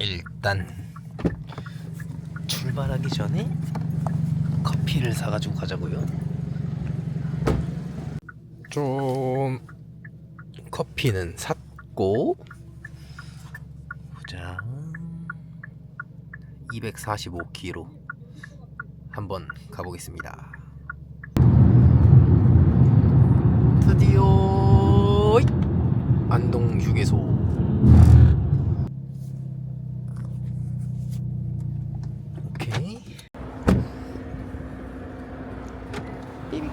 일단 출발하기 전에 커피를 사가지고 가자고요. 좀 커피는 샀고 보자 245km 한번 가보겠습니다. 드디어 안동 휴게소 오케이 삐빅.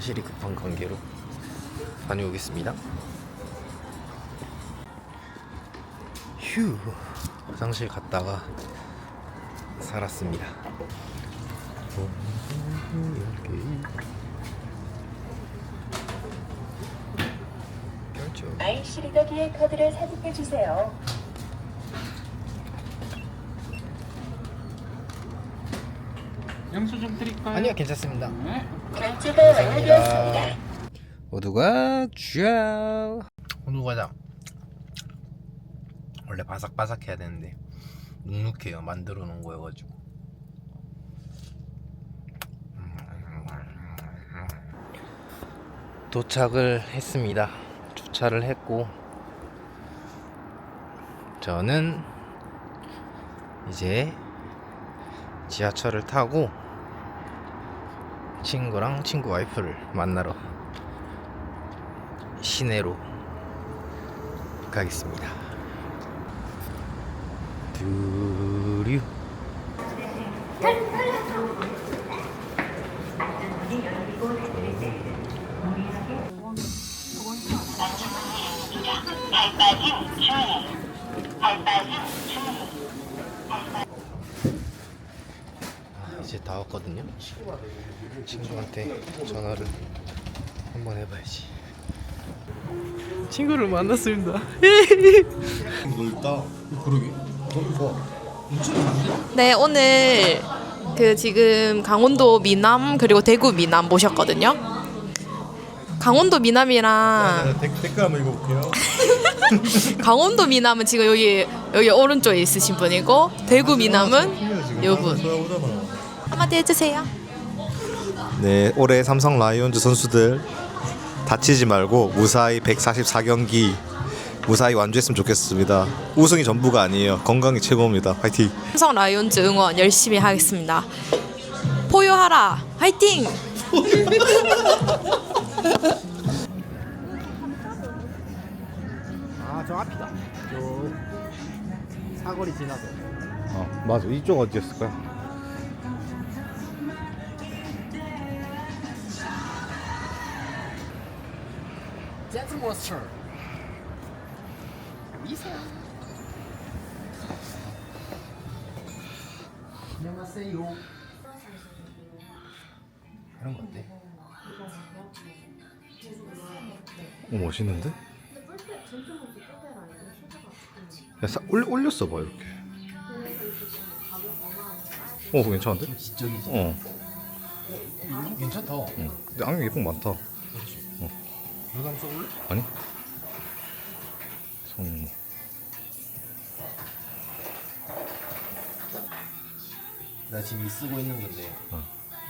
화장실이 급한 관계로 다녀오겠습니다 휴 화장실 갔다가 살았습니다 결정 IC 리더기의 카드를 삽입해 주세요. 영수 좀 드릴까요? 아니요 괜찮습니다. 네. 결제가 완료되었습니다. 모두가 쫙 호두 과자 원래 바삭바삭해야 되는데 눅눅해요 만들어 놓은 거여가지고. 도착을 했습니다. 주차를 했고. 저는 이제 지하철을 타고 친구랑 친구 와이프를 만나러 시내로 가겠습니다. 두류 친구한테 전화를 한번 해봐야지. 친구를 만났습니다. 넓다. 그러게. 넓어. 네, 오늘 그 지금 강원도 미남 그리고 대구 미남 모셨거든요. 강원도 미남이랑 댓- 댓글 한번 읽어볼게요. 강원도 미남은 지금 여기 여기 오른쪽에 있으신 분이고 대구 미남은 요분 한마디 해주세요. 네, 올해 삼성 라이온즈 선수들 다치지 말고 무사히 144경기 무사히 완주했으면 좋겠습니다. 우승이 전부가 아니에요. 건강이 최고입니다. 파이팅. 삼성 라이온즈 응원 열심히 하겠습니다. 포효하라, 화이팅! 아저 앞이다. 저 사거리 지나서. 어, 맞아. 이쪽 어디였을까요? 몬스터. 이사. 안녕하세요. 그런 거 어때? 오, 멋있는데? 야, 사, 올려, 올렸어 봐 이렇게. 어, 그거 괜찮은데? 지적이지. 어, 어, 괜찮다. 응. 근데 안경 예쁜 거 많다. 한번 써볼래? 아니? 성. 나 지금 이 쓰고 있는 건데 어.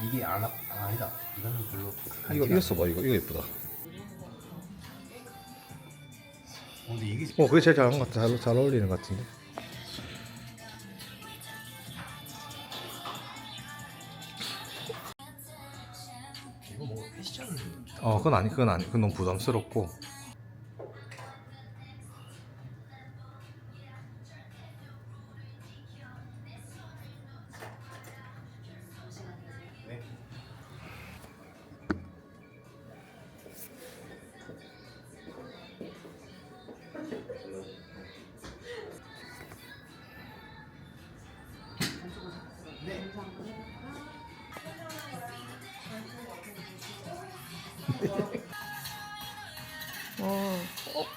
이게 안 아, 아, 아니다. 이거는 별로. 이거 이거 써봐 이거 이거 예쁘다. 어, 근데 이게 어, 그게 제일 잘한 것 같아. 잘, 잘 어울리는 것 같은데. 어, 그건 아니, 그건 아니, 그건 너무 부담스럽고.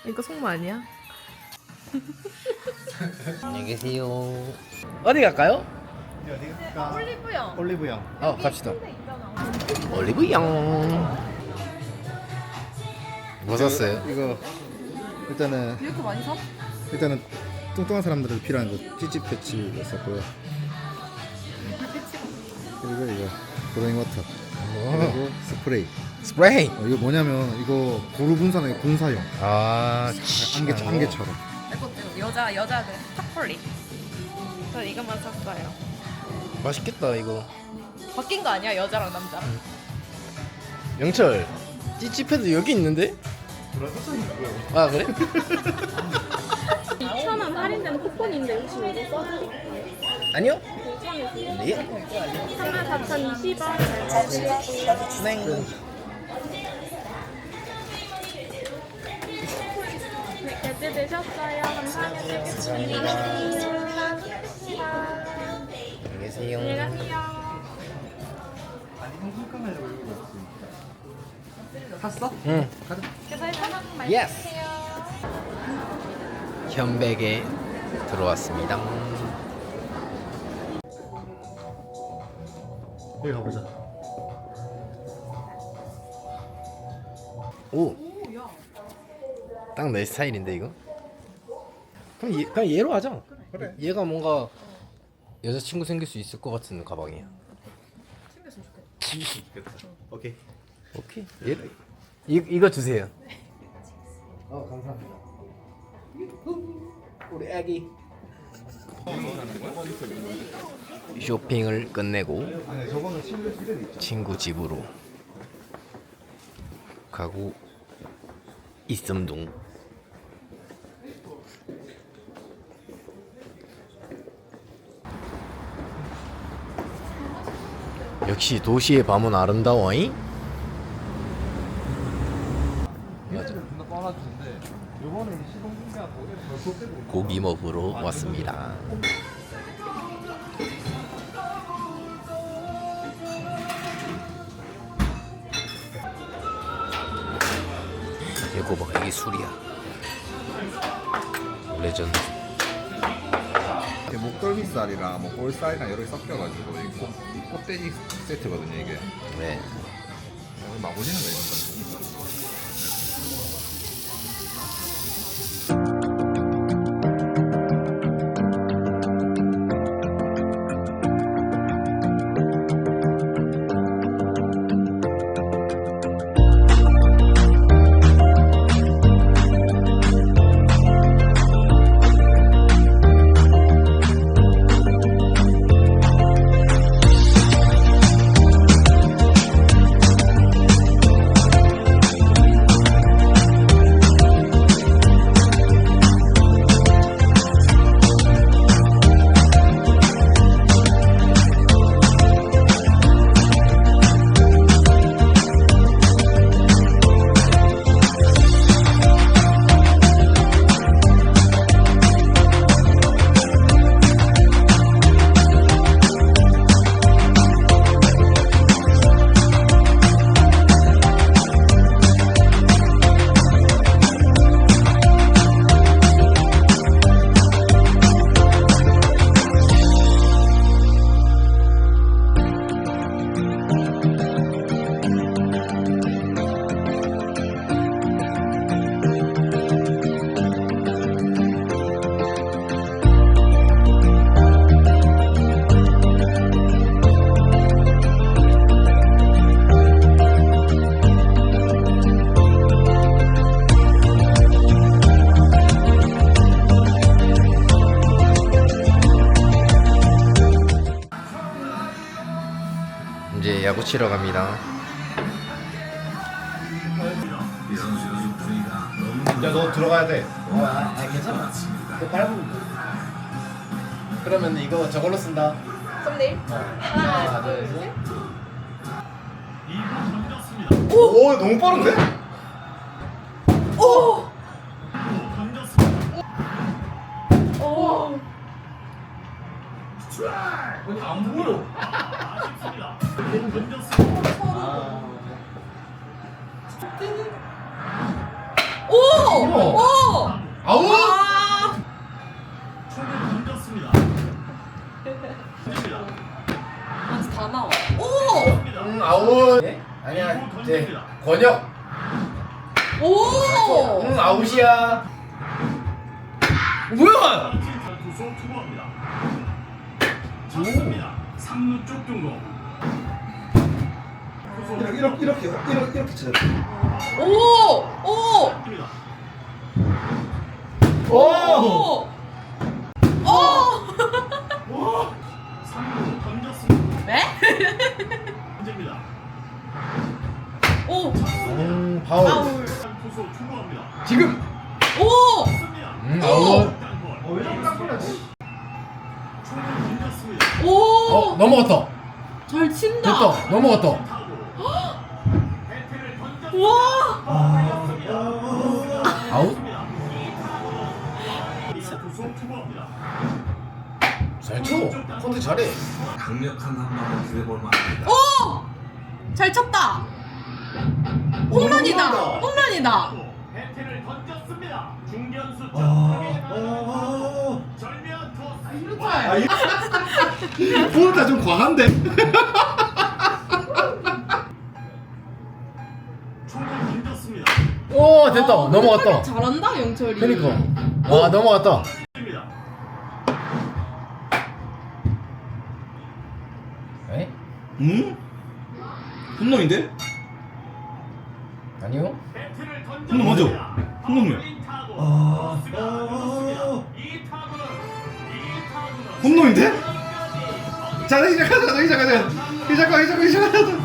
이거 속마 아니야? 안녕히 계세요. 어디 갈까요? 올리브영. 올리브영. 어, 갑시다. 올리브영. 뭐 샀어요? 이거 일단은 이렇게 많이 사? 일단은 뚱뚱한 사람들을 필요한 거 찌찌 패치 있었고요. 그리고 이거 브로잉 워터 그리고 스프레이. 스프레이. 어, 이거 뭐냐면 이거 고루 분산의 공사용 아, 안개 안개처럼. 이것도 여자 여자들 탑폴리. 저 이것만 샀어요. 맛있겠다 이거. 바뀐 거 아니야 여자랑 남자랑? 영철, 찌찌패드 여기 있는데? 아 그래? 2,000원 할인되는 쿠폰인데 혹시 이거 써드릴까요? 아니요. 네. 34,020원. 네. 네, 결제되셨어요. 감사합니다. 안녕히 계세요. 안녕히 가세요. 응. 계산해서 예스. 현백에 들어왔습니다. 여기 가보자. 오. 딱 내 스타일인데 이거? 그럼, 얘, 그냥 얘로 하자. 그래. 얘가 뭔가 여자친구 생길 수 있을 것 같은 가방이야. 오케이. 오케이. 얘, 이, 이거 주세요. 어 감사합니다. 우리 아기. 쇼핑을 끝내고. 친구 집으로 가고 있음동. 역시 도시의 밤은 아름다워잉. 고기 먹으러 왔습니다. 이거 봐 이게 술이야. 레전드. 목덜미살이랑 뭐 볼살이랑 여러 개 섞여가지고 이 꽃, 꽃돼지 세트거든요 이게. 네. 오늘 맛보시는 거예요. 치러 갑니다. 야 너 들어가야 돼. 아, 괜찮아. 그 밟으면 그러면 이거 저걸로 쓴다. 썸네일. 하나, 둘, 셋. 오 너무 빠른데? 오. 오. 오! 오! 아우! 아! 아, 다 나와. 오! 응, 아웃. 아니야, 이제 권혁. 오! 응, 아웃이야. 뭐야? 투수 투구합니다. 잡습니다. 3루 쪽 중고. 이렇게 이렇게 이렇게 이렇게, 이렇게 돼. 오! 오! 오! 오! 오! 3루 던졌습니다. 네? 던집니다. 오! 음, 파울. 아울. 투수 투구합니다. 지금. 오! 습니다. 음, 아웃. 땅볼. 왜 자꾸 닦으라지? 총을 던졌습니다. 오! 어, 넘어갔다. 잘 친다. 됐다. 넘어갔다. 타고. 배트를 던졌습니다. 와! 아웃. 잘 쳐. 컨트 잘해. 강력한 한 방을 기대볼 만합니다. 오! 잘 쳤다. 홈런이다. 홈런이다. 배트를 던졌습니다. 중견수 쪽 아, 확인하고 절묘한 토스. 아, 이 보다 좀 과한데. 됐다. 넘어갔다. 잘한다 영철이. 그니까. 아, 넘어갔다. 에? 응? 홈런인데? 아니요. 홈런 맞아. 홈런이야. 아, 아, 홈런인데? 자, 이제 가자, 이제 가자. 이제 가자, 이제 가자, 이제 가자.